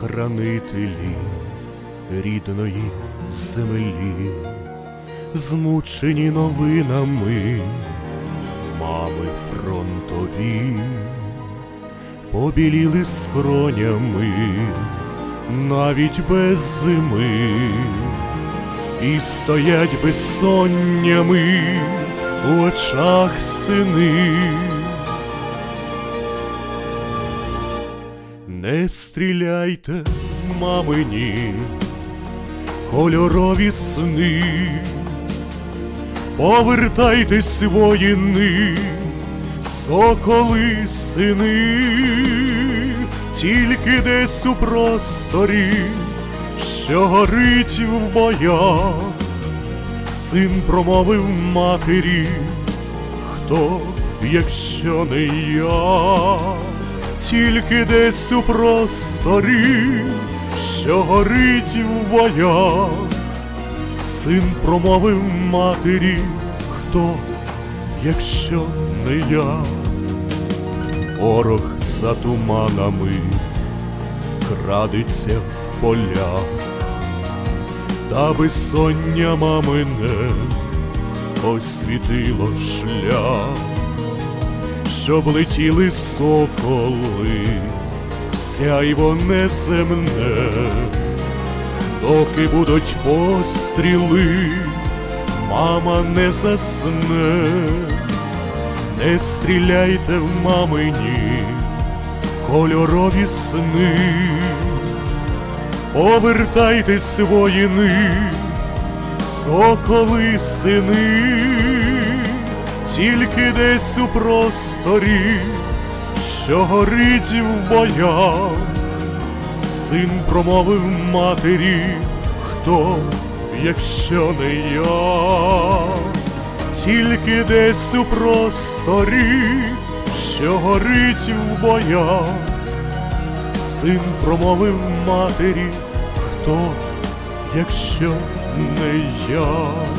хранителі рідної землі, змучені новинами, мами фронтові, побіліли скронями, навіть без зими, і стоять безсоннями у очах сини. Не стріляйте, мамині, кольорові сни, повертайтесь воїни, соколи сини, тільки десь у просторі, що горить в боях, син промовив матері, хто, якщо не я тільки десь у просторі, що горить в боях, син промовив матері, хто, якщо не я, ворог за туманами крадеться в полях, та безсоння мамине освітило шлях щоб летіли соколи, сяйво неземне, доки будуть постріли, мама не засне, не стріляйте в мамині, кольорові сни, повертайтесь воїни, соколи сини тільки десь у просторі, що горить в боях, син промовив матері, хто, якщо не я, тільки десь у просторі, що горить в боях, син промовив матері, хто, якщо не я.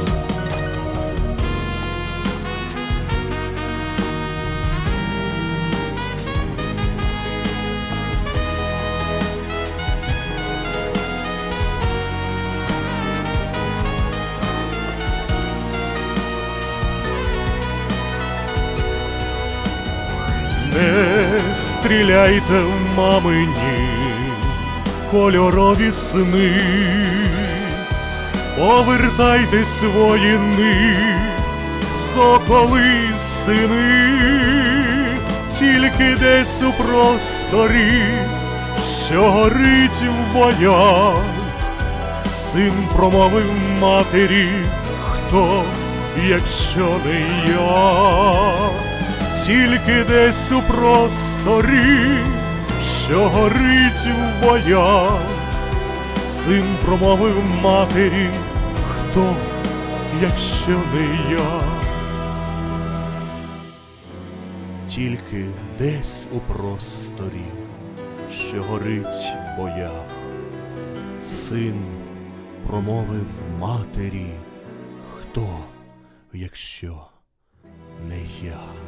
Стріляйте в мамині, кольорові сни, повертайтесь воїни, соколи сини, тільки десь у просторі, що горить в боях, син промовив матері, хто, якщо не я тільки десь у просторі, що горить в боях, син промовив матері, хто, якщо не я, тільки десь у просторі, що горить в боях, син промовив матері, хто, якщо не я.